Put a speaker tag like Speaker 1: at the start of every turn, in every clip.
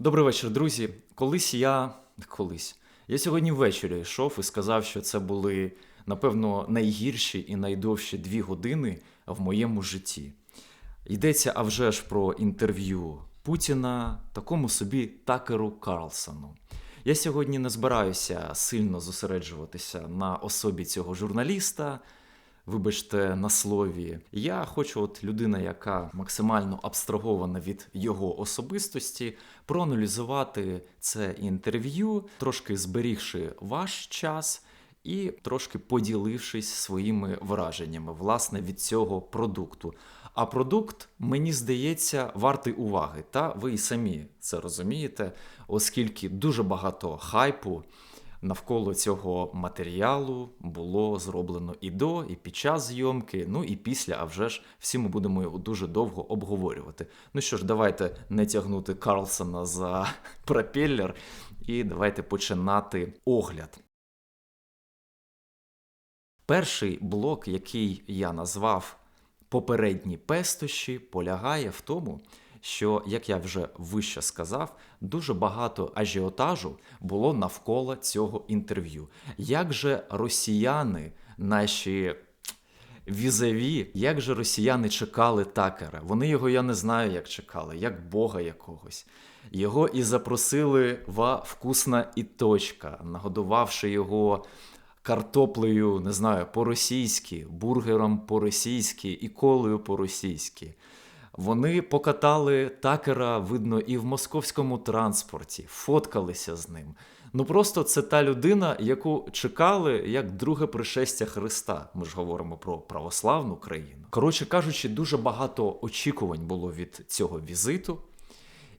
Speaker 1: Добрий вечір, друзі. Колись я. Колись. Я сьогодні ввечері йшов і сказав, що це були, напевно, найгірші і найдовші дві години в моєму житті. Йдеться а вже ж про інтерв'ю Путіна такому собі Такеру Карлсону. Я сьогодні не збираюся сильно зосереджуватися на особі цього журналіста. Вибачте, на слові. Я хочу, от людина, яка максимально абстрагована від його особистості, проаналізувати це інтерв'ю, трошки зберігши ваш час і трошки поділившись своїми враженнями власне від цього продукту. А продукт, мені здається, вартий уваги. Та ви і самі це розумієте, оскільки дуже багато хайпу навколо цього матеріалу було зроблено і до, і під час зйомки, ну і після, а вже ж всі ми будемо його дуже довго обговорювати. Ну що ж, давайте не тягнути Карлсона за пропеллер, і давайте починати огляд. Перший блок, який я назвав попередні пестощі, полягає в тому, що, як я вже вище сказав, дуже багато ажіотажу було навколо цього інтерв'ю. Як же росіяни, наші візаві, як же росіяни чекали такера? Вони його, я не знаю, як чекали, як Бога якогось. Його і запросили в вкусна і точка, нагодувавши його картоплею, не знаю, по-російськи, бургером по-російськи і колею по-російськи. Вони покатали такера, видно, і в московському транспорті, фоткалися з ним. Ну просто це та людина, яку чекали як друге пришестя Христа. Ми ж говоримо про православну країну. Коротше кажучи, дуже багато очікувань було від цього візиту.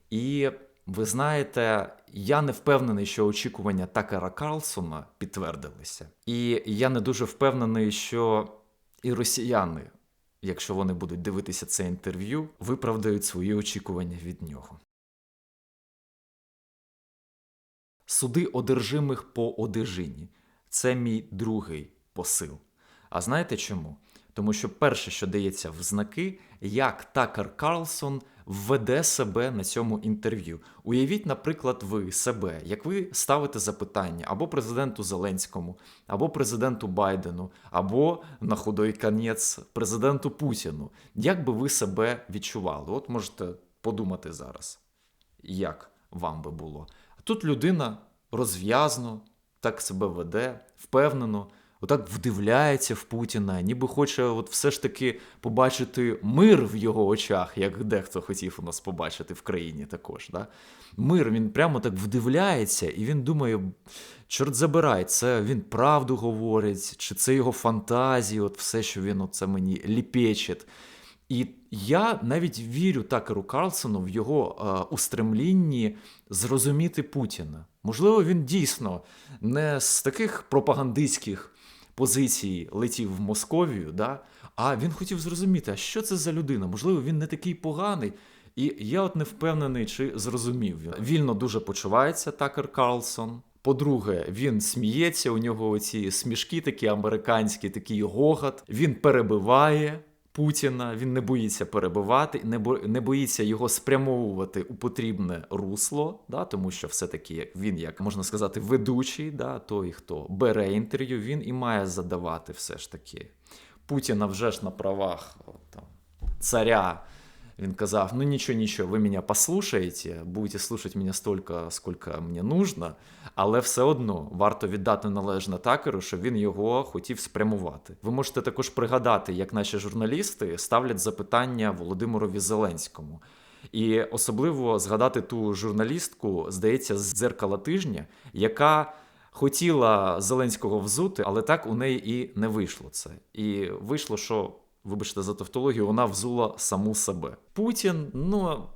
Speaker 1: І ви знаєте, я не впевнений, що очікування Такера Карлсона підтвердилися. І я не дуже впевнений, що і росіяни якщо вони будуть дивитися це інтерв'ю, виправдають свої очікування від нього. Суди одержимих по одежині це мій другий посил. А знаєте чому? Тому що перше, що дається в знаки, як Такер Карлсон введе себе на цьому інтерв'ю. Уявіть, наприклад, ви себе, як ви ставите запитання або президенту Зеленському, або президенту Байдену, або на худой конець президенту Путіну. Як би ви себе відчували? От можете подумати зараз, як вам би було. Тут людина розв'язно так себе веде, впевнено отак вдивляється в Путіна, ніби хоче от все ж таки побачити мир в його очах, як дехто хотів у нас побачити в країні також. Да? Мир він прямо так вдивляється, і він думає, чорт забирай, це він правду говорить, чи це його фантазії, от все, що він оце мені ліпечить. І я навіть вірю Такеру Карлсону в його е, устремлінні зрозуміти Путіна. Можливо, він дійсно не з таких пропагандистських позиції летів в Московію, да? а він хотів зрозуміти, а що це за людина? Можливо, він не такий поганий. І я от не впевнений, чи зрозумів він. Вільно дуже почувається Такер Карлсон. По-друге, він сміється, у нього ці смішки такі американські, такий гогот. Він перебиває Путіна, він не боїться перебивати, не бо не боїться його спрямовувати у потрібне русло, да, тому що все-таки він, як можна сказати, ведучий, да, той, хто бере інтерв'ю, він і має задавати все ж таки. Путіна вже ж на правах там, царя. Він казав: ну нічого, нічого, ви мене послушаєте, будете слушати мене стільки, скільки мені нужно, але все одно варто віддати належне такеру, що він його хотів спрямувати. Ви можете також пригадати, як наші журналісти ставлять запитання Володимирові Зеленському. І особливо згадати ту журналістку, здається, з дзеркала тижня, яка хотіла Зеленського взути, але так у неї і не вийшло це. І вийшло, що вибачте за тавтологію, вона взула саму себе. Путін, ну.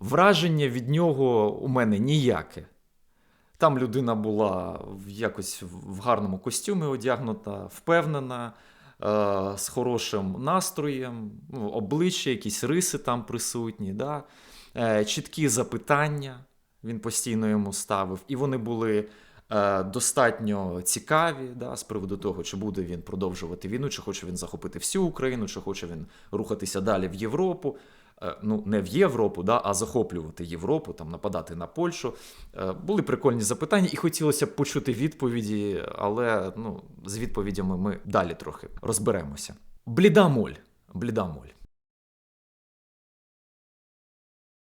Speaker 1: Враження від нього у мене ніяке. Там людина була якось в гарному костюмі одягнута, впевнена, е, з хорошим настроєм, ну, обличчя, якісь риси там присутні, да? е, чіткі запитання він постійно йому ставив, і вони були достатньо цікаві да, з приводу того, чи буде він продовжувати війну, чи хоче він захопити всю Україну, чи хоче він рухатися далі в Європу. е, ну не в Європу, да, а захоплювати Європу, там нападати на Польщу. Е, Були прикольні запитання, і хотілося б почути відповіді, але ну, з відповідями ми далі трохи розберемося. Бліда моль. Бліда моль.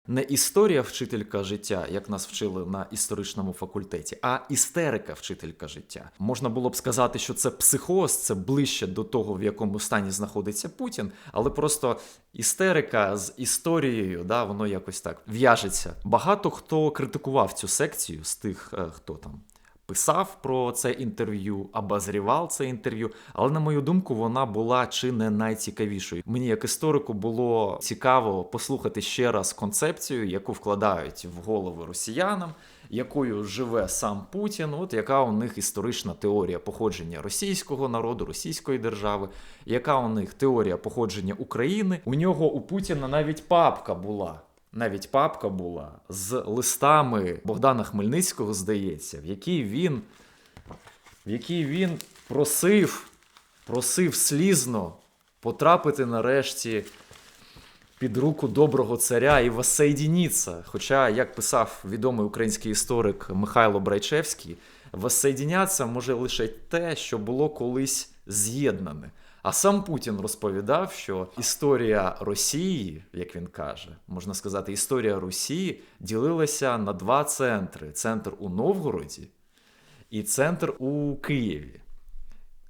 Speaker 1: Не історія вчителька життя, як нас вчили на історичному факультеті, а істерика вчителька життя. Можна було б сказати, що це психоз, це ближче до того, в якому стані знаходиться Путін, але просто істерика з історією, да, воно якось так в'яжеться. Багато хто критикував цю секцію з тих, е, хто там писав про це інтерв'ю, обозрівав це інтерв'ю. Але на мою думку, вона була чи не найцікавішою. Мені, як історику, було цікаво послухати ще раз концепцію, яку вкладають в голови росіянам. Якою живе сам Путін, от яка у них історична теорія походження російського народу, російської держави, яка у них теорія походження України? У нього у Путіна навіть папка була навіть папка була з листами Богдана Хмельницького, здається, в якій він в якій він просив, просив слізно потрапити нарешті під руку доброго царя і воссоєдініться. Хоча, як писав відомий український історик Михайло Брайчевський, воссоєдіняться може лише те, що було колись з'єднане. А сам Путін розповідав, що історія Росії, як він каже, можна сказати, історія Росії ділилася на два центри: центр у Новгороді і центр у Києві.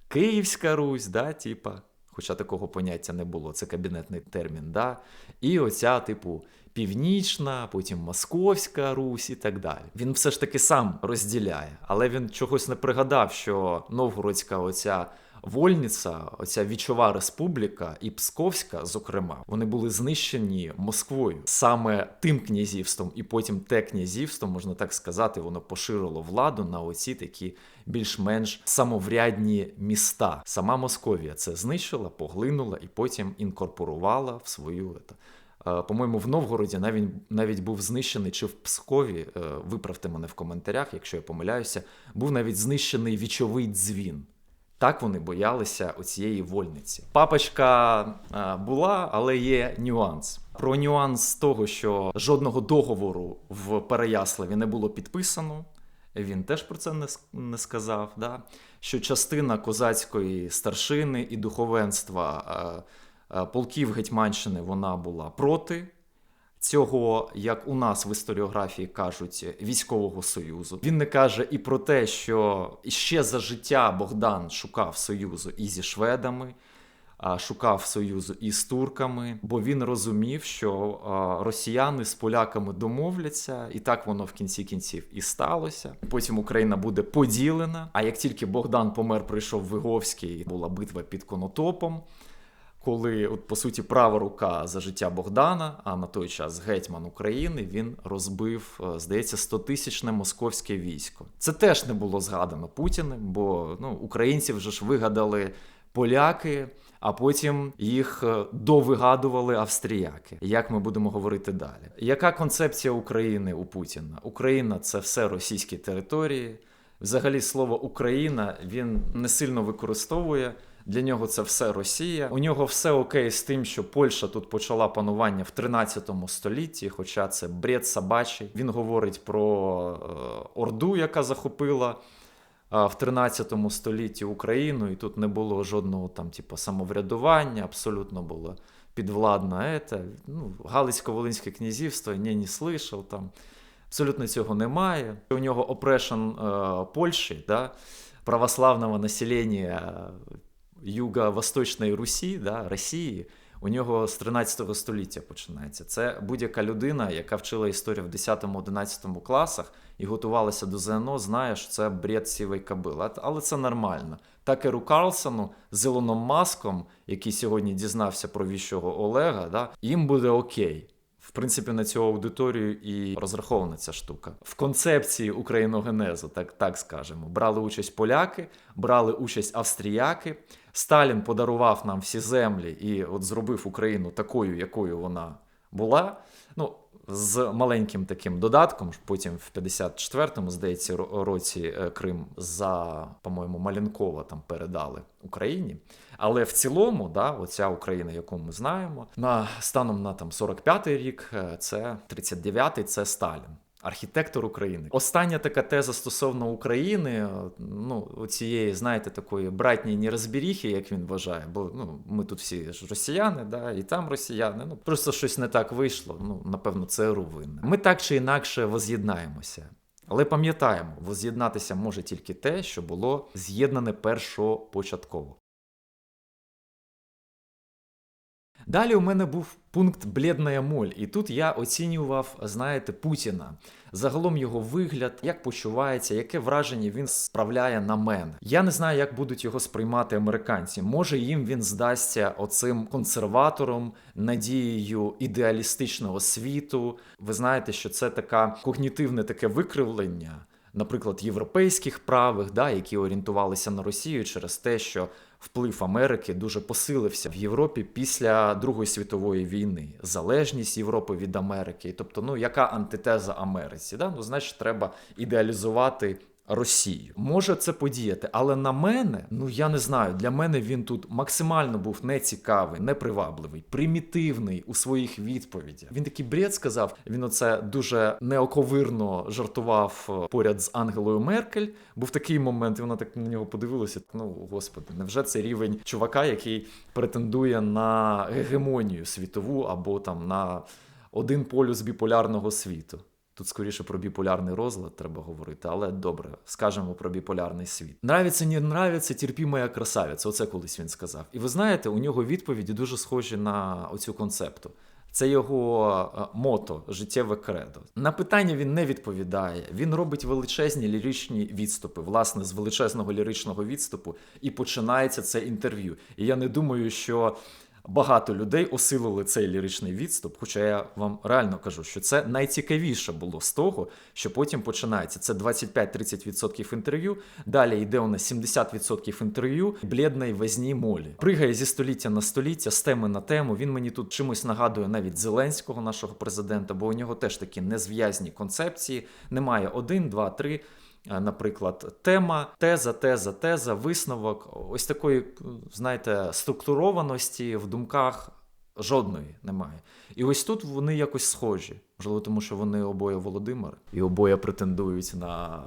Speaker 1: Київська Русь, да, типа, хоча такого поняття не було, це кабінетний термін. да, І оця, типу, Північна, потім Московська Русь і так далі. Він все ж таки сам розділяє, але він чогось не пригадав, що Новгородська оця Вольниця, оця вічова республіка і Псковська, зокрема, вони були знищені Москвою саме тим князівством, і потім те князівство, можна так сказати, воно поширило владу на оці такі більш-менш самоврядні міста. Сама Московія це знищила, поглинула і потім інкорпорувала в свою. Е, по-моєму, в Новгороді навіть навіть був знищений, чи в Пскові, е, виправте мене в коментарях, якщо я помиляюся, був навіть знищений вічовий дзвін. Так вони боялися оцієї вольниці. Папочка була, але є нюанс. Про нюанс того, що жодного договору в Переяславі не було підписано. Він теж про це не сказав. Да? Що частина козацької старшини і духовенства а, а, полків Гетьманщини вона була проти цього, як у нас в історіографії кажуть, військового союзу. Він не каже і про те, що ще за життя Богдан шукав союзу і зі шведами. Шукав союзу і з турками, бо він розумів, що росіяни з поляками домовляться, і так воно в кінці кінців і сталося. Потім Україна буде поділена. А як тільки Богдан помер, прийшов Виговський, була битва під Конотопом коли, от по суті, права рука за життя Богдана, а на той час гетьман України, він розбив, е, здається, 100-тисячне московське військо. Це теж не було згадано Путіним, бо ну, українці вже ж вигадали поляки. А потім їх е, довигадували австріяки. Як ми будемо говорити далі? Яка концепція України у Путіна? Україна це все російські території. Взагалі, слово Україна він не сильно використовує. Для нього це все Росія. У нього все окей з тим, що Польща тут почала панування в 13 столітті, хоча це бред собачий. Він говорить про е, Орду, яка захопила. В 13 столітті Україну, і тут не було жодного там, типу, самоврядування, абсолютно було підвладно. Ете. Ну, Галицько-Волинське князівство, ні, не слышав там. Абсолютно цього немає. У нього опрешен е, Польщі, да, православного населення Юго-Восточної Русі, да, Росії, у нього з 13 століття починається. Це будь-яка людина, яка вчила історію в 10-11 класах і готувалася до ЗНО, знає, що це бред сівий кабил. Але це нормально. Такеру Карлсону з Ілоном Маском, який сьогодні дізнався про віщого Олега, да, їм буде окей. В принципі, на цю аудиторію і розрахована ця штука. В концепції україногенезу, так так скажемо, брали участь поляки, брали участь австріяки. Сталін подарував нам всі землі і от зробив Україну такою, якою вона була. Ну, з маленьким таким додатком. Потім в 54-му, здається, році е, Крим за, по-моєму, Малянкова там передали Україні. Але в цілому, да, оця Україна, яку ми знаємо, на станом на там 45-й рік, е, це 39-й, це Сталін. Архітектор України. Остання така теза стосовно України, ну, цієї, знаєте, такої братньої нерозбіріхи, як він вважає, бо ну, ми тут всі ж росіяни, да, і там росіяни. Ну, просто щось не так вийшло. Ну, напевно, це винне. Ми так чи інакше воз'єднаємося. Але пам'ятаємо, воз'єднатися може тільки те, що було з'єднане першопочатково. Далі у мене був пункт бледная моль, і тут я оцінював, знаєте, Путіна. Загалом його вигляд, як почувається, яке враження він справляє на мене. Я не знаю, як будуть його сприймати американці. Може, їм він здасться оцим консерватором, надією ідеалістичного світу. Ви знаєте, що це така когнітивне таке викривлення. Наприклад, європейських правих, да, які орієнтувалися на Росію через те, що вплив Америки дуже посилився в Європі після Другої світової війни, залежність Європи від Америки. Тобто, ну яка антитеза Америці? Да? Ну, значить, треба ідеалізувати. Росію може це подіяти, але на мене, ну я не знаю, для мене він тут максимально був нецікавий, непривабливий, примітивний у своїх відповідях. Він такий бред сказав. Він оце дуже неоковирно жартував е, поряд з Ангелою Меркель. Був такий момент, і вона так на нього подивилася. Ну господи, невже це рівень чувака, який претендує на гегемонію світову або там на один полюс біполярного світу? Тут скоріше про біполярний розлад треба говорити, але добре, скажемо про біполярний світ. Нравиться, не нравиться, терпі моя красавиця. Оце колись він сказав. І ви знаєте, у нього відповіді дуже схожі на оцю концепту. Це його е, мото, життєве кредо. На питання він не відповідає. Він робить величезні ліричні відступи, власне, з величезного ліричного відступу, і починається це інтерв'ю. І я не думаю, що багато людей осилили цей ліричний відступ. Хоча я вам реально кажу, що це найцікавіше було з того, що потім починається. Це 25-30% інтерв'ю. Далі йде у нас 70% інтерв'ю блідної везній молі. Пригає зі століття на століття, з теми на тему. Він мені тут чимось нагадує навіть Зеленського, нашого президента, бо у нього теж такі незв'язні концепції. Немає один, два, три. Е, Наприклад, тема, теза, теза, теза, висновок. Ось такої, знаєте, структурованості в думках жодної немає. І ось тут вони якось схожі. Можливо, тому що вони обоє Володимири і обоє претендують на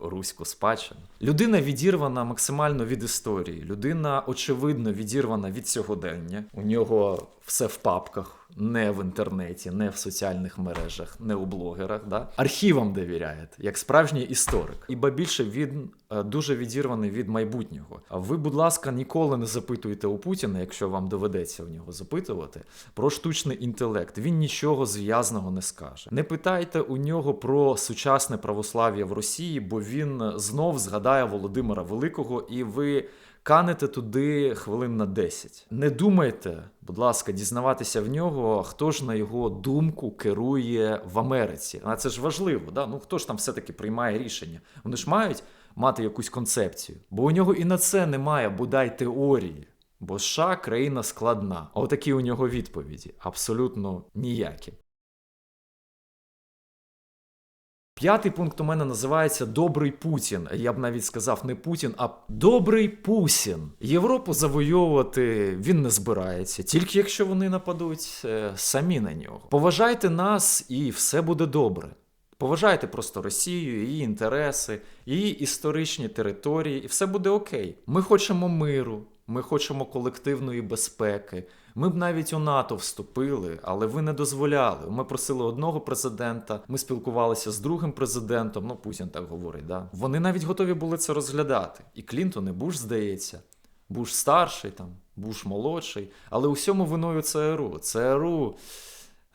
Speaker 1: руську спадщину. Людина відірвана максимально від історії. Людина, очевидно, відірвана від сьогодення. У нього все в папках. Не в інтернеті, не в соціальних мережах, не у блогерах, да? архівам довіряє, як справжній історик. І ба більше він е, дуже відірваний від майбутнього. А ви, будь ласка, ніколи не запитуйте у Путіна, якщо вам доведеться у нього запитувати, про штучний інтелект. Він нічого зв'язного не скаже. Не питайте у нього про сучасне православ'я в Росії, бо він знов згадає Володимира Великого, і ви канете туди хвилин на 10. Не думайте, будь ласка, дізнаватися в нього, хто ж на його думку керує в Америці. А це ж важливо, да? ну хто ж там все-таки приймає рішення? Вони ж мають мати якусь концепцію, бо у нього і на це немає бодай теорії. Бо США країна складна. Отакі у нього відповіді абсолютно ніякі. П'ятий пункт у мене називається Добрий Путін. Я б навіть сказав не Путін, а Добрий Пусін. Європу завойовувати він не збирається, тільки якщо вони нападуть е, самі на нього. Поважайте нас, і все буде добре. Поважайте просто Росію, її інтереси, її історичні території, і все буде окей. Ми хочемо миру, ми хочемо колективної безпеки. Ми б навіть у НАТО вступили, але ви не дозволяли. Ми просили одного президента, ми спілкувалися з другим президентом. Ну, Путін так говорить. Да? Вони навіть готові були це розглядати. І Клінтон, і Буш, здається, Буш старший, там, Буш молодший. Але усьому виною ЦРУ. ЦРУ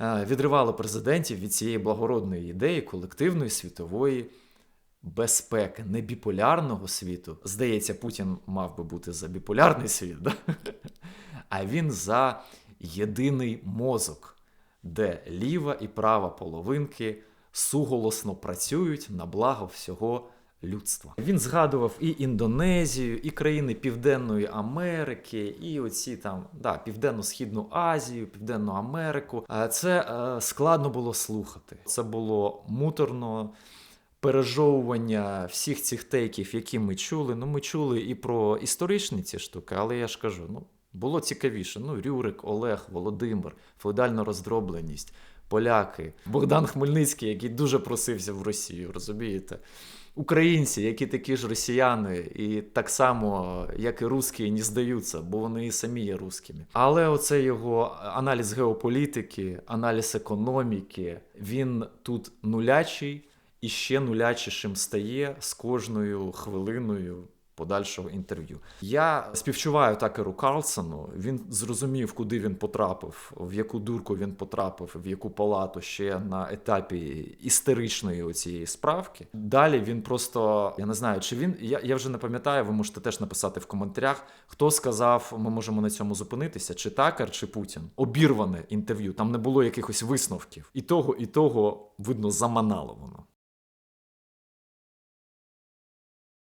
Speaker 1: е, відривало президентів від цієї благородної ідеї колективної світової безпеки, не біполярного світу. Здається, Путін мав би бути за біполярний світ, да? а він за єдиний мозок, де ліва і права половинки суголосно працюють на благо всього людства. Він згадував і Індонезію, і країни Південної Америки, і оці там да, Південно-Східну Азію, Південну Америку. Е, Це е, складно було слухати. Це було муторно. Пережовування всіх цих тейків, які ми чули. Ну, ми чули і про історичні ці штуки, але я ж кажу, ну було цікавіше. Ну, Рюрик, Олег, Володимир, феодальна роздробленість, поляки, Богдан Хмельницький, який дуже просився в Росію, розумієте? Українці, які такі ж росіяни, і так само, як і русські, не здаються, бо вони і самі є русскими. Але оце його аналіз геополітики, аналіз економіки, він тут нулячий і ще нулячішим стає з кожною хвилиною подальшого інтерв'ю. Я співчуваю Такеру Карлсону. Він зрозумів, куди він потрапив, в яку дурку він потрапив, в яку палату ще на етапі істеричної цієї справки. Далі він просто я не знаю, чи він я, я вже не пам'ятаю. Ви можете теж написати в коментарях, хто сказав, ми можемо на цьому зупинитися, чи Такер, чи Путін. Обірване інтерв'ю. Там не було якихось висновків. І того, і того видно заманало воно.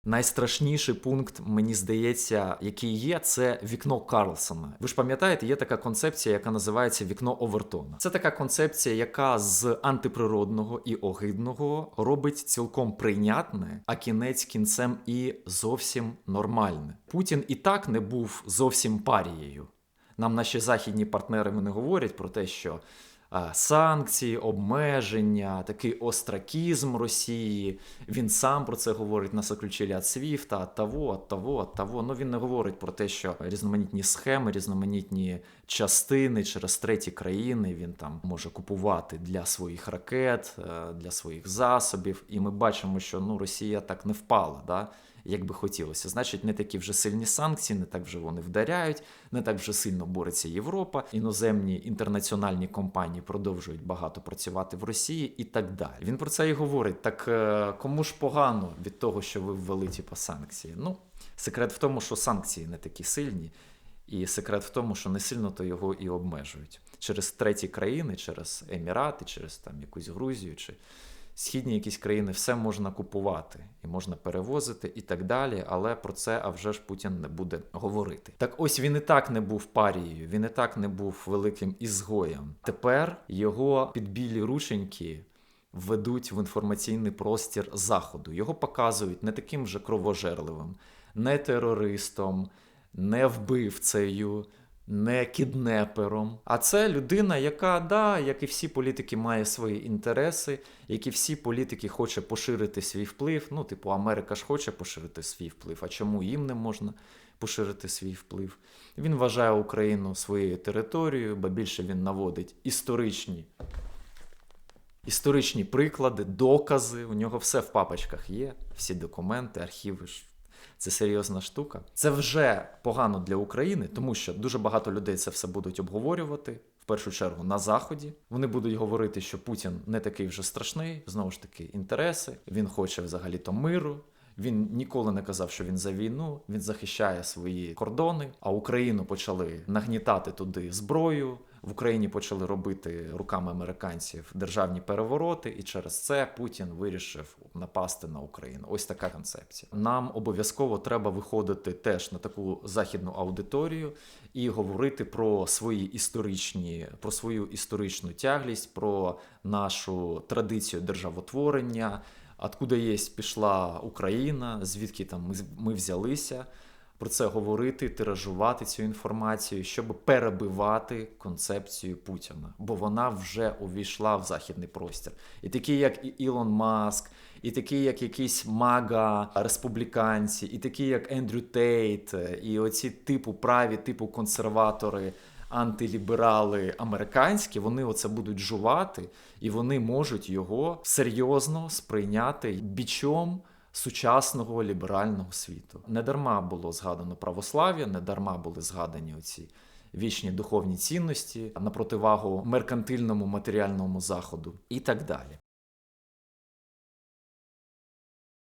Speaker 1: Найстрашніший пункт, мені здається, який є, це вікно Карлсона. Ви ж пам'ятаєте, є така концепція, яка називається вікно Овертона. Це така концепція, яка з антиприродного і огидного робить цілком прийнятне, а кінець кінцем і зовсім нормальне. Путін і так не був зовсім парією. Нам наші західні партнери вони говорять про те, що санкції, обмеження, такий остракізм Росії. Він сам про це говорить на заключілі від Свіфта, от того, от того, от того. Ну він не говорить про те, що різноманітні схеми, різноманітні частини через треті країни він там може купувати для своїх ракет, е, для своїх засобів. І ми бачимо, що ну Росія так не впала. Да? Як би хотілося. Значить, не такі вже сильні санкції, не так вже вони вдаряють, не так вже сильно бореться Європа. Іноземні інтернаціональні компанії продовжують багато працювати в Росії і так далі. Він про це і говорить. Так е, кому ж погано від того, що ви ввели типу, санкції? Ну, секрет в тому, що санкції не такі сильні. І секрет в тому, що не сильно то його і обмежують через треті країни, через Емірати, через там якусь Грузію чи східні якісь країни все можна купувати і можна перевозити і так далі. Але про це а вже ж Путін не буде говорити. Так ось він і так не був парією, він і так не був великим ізгоєм. Тепер його підбілі рученьки. Ведуть в інформаційний простір заходу. Його показують не таким же кровожерливим, не терористом, не вбивцею, не кіднепером. А це людина, яка, да, як і всі політики, має свої інтереси, як і всі політики хоче поширити свій вплив. Ну, типу, Америка ж хоче поширити свій вплив. А чому їм не можна поширити свій вплив? Він вважає Україну своєю територією, бо більше він наводить історичні. Історичні приклади, докази, у нього все в папочках є, всі документи, архіви ж це серйозна штука. Це вже погано для України, тому що дуже багато людей це все будуть обговорювати. В першу чергу на заході вони будуть говорити, що Путін не такий вже страшний. Знову ж таки, інтереси. Він хоче взагалі то миру. Він ніколи не казав, що він за війну. Він захищає свої кордони. А Україну почали нагнітати туди зброю. В Україні почали робити руками американців державні перевороти, і через це Путін вирішив напасти на Україну. Ось така концепція. Нам обов'язково треба виходити теж на таку західну аудиторію і говорити про свої історичні, про свою історичну тяглість, про нашу традицію державотворення. Откуда є пішла Україна, звідки там ми, ми взялися про це говорити, тиражувати цю інформацію, щоб перебивати концепцію Путіна, бо вона вже увійшла в західний простір. І такі, як Ілон Маск, і такі, як якісь мага республіканці, і такі, як Ендрю Тейт, і оці типу праві, типу консерватори. Антиліберали американські, вони оце будуть жувати, і вони можуть його серйозно сприйняти бічом сучасного ліберального світу. Не дарма було згадано православ'я, не дарма були згадані оці вічні духовні цінності на противагу меркантильному матеріальному заходу і так далі.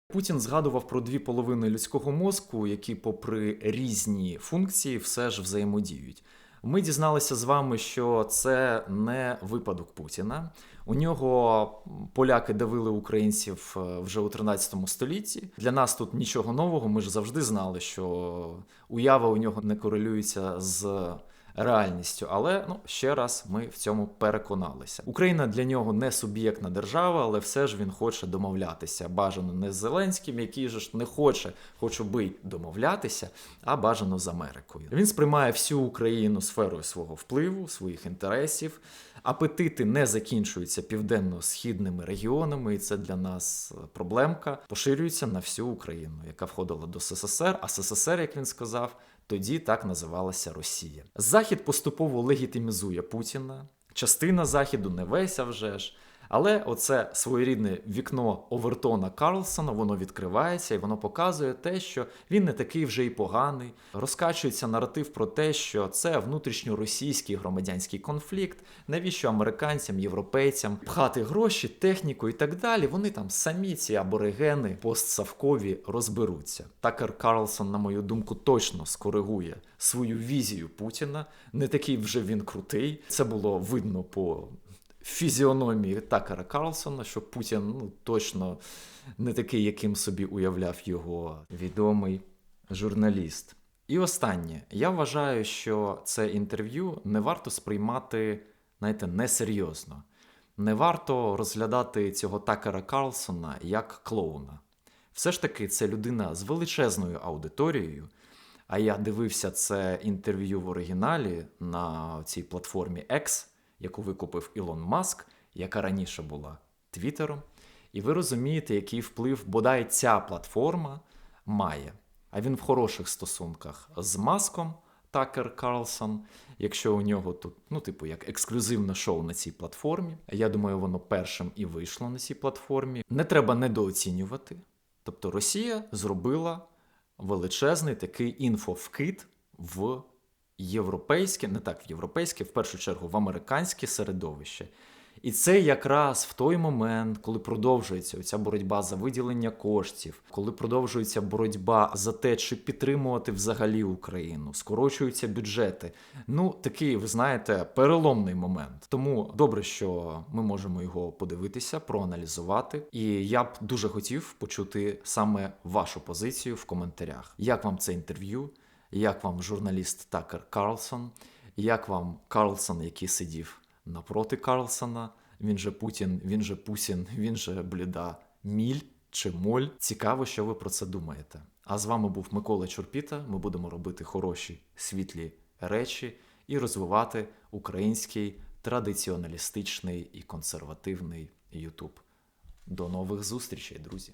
Speaker 1: Путін згадував про дві половини людського мозку, які, попри різні функції, все ж взаємодіють. Ми дізналися з вами, що це не випадок Путіна. У нього поляки давили українців е, вже у 13 столітті. Для нас тут нічого нового. Ми ж завжди знали, що уява у нього не корелюється з реальністю. Але ну ще раз ми в цьому переконалися. Україна для нього не суб'єктна держава, але все ж він хоче домовлятися. Бажано не з Зеленським, який же ж не хоче, хоч би домовлятися, а бажано з Америкою. Він сприймає всю Україну сферою свого впливу, своїх інтересів. Апетити не закінчуються південно-східними регіонами, і це для нас проблемка. Поширюється на всю Україну, яка входила до СССР, а СССР, як він сказав, тоді так називалася Росія. Захід поступово легітимізує Путіна. Частина Західу, не весь, а вже ж. Але оце своєрідне вікно Овертона Карлсона, воно відкривається і воно показує те, що він не такий вже й поганий. Розкачується наратив про те, що це внутрішньоросійський громадянський конфлікт, навіщо американцям, європейцям пхати гроші, техніку і так далі. Вони там самі ці аборигени постсавкові розберуться. Такер Карлсон, на мою думку, точно скоригує свою візію Путіна. Не такий вже він крутий. Це було видно по фізіономії Такера Карлсона, що Путін ну, точно не такий, яким собі уявляв його відомий журналіст. І останнє, я вважаю, що це інтерв'ю не варто сприймати, знаєте, несерйозно. Не варто розглядати цього Такера Карлсона як клоуна. Все ж таки, це людина з величезною аудиторією. А я дивився це інтерв'ю в оригіналі на цій платформі X, яку викупив Ілон Маск, яка раніше була Твіттером. І ви розумієте, який вплив бодай ця платформа має. А він в хороших стосунках з Маском Такер Карлсон. Якщо у нього тут, ну, типу, як ексклюзивне шоу на цій платформі. Я думаю, воно першим і вийшло на цій платформі. Не треба недооцінювати. Тобто Росія зробила величезний такий інфовкид в європейське, не так в європейське, в першу чергу в американське середовище. І це якраз в той момент, коли продовжується ця боротьба за виділення коштів, коли продовжується боротьба за те, чи підтримувати взагалі Україну, скорочуються бюджети. Ну такий, ви знаєте, переломний момент. Тому добре, що ми можемо його подивитися, проаналізувати. І я б дуже хотів почути саме вашу позицію в коментарях. Як вам це інтерв'ю? Як вам журналіст Такер Карлсон? Як вам Карлсон, який сидів напроти Карлсона? Він же Путін, він же Пусін, він же бліда Міль чи Моль. Цікаво, що ви про це думаєте. А з вами був Микола Чорпіта. Ми будемо робити хороші світлі речі і розвивати український традиціоналістичний і консервативний Ютуб. До нових зустрічей, друзі!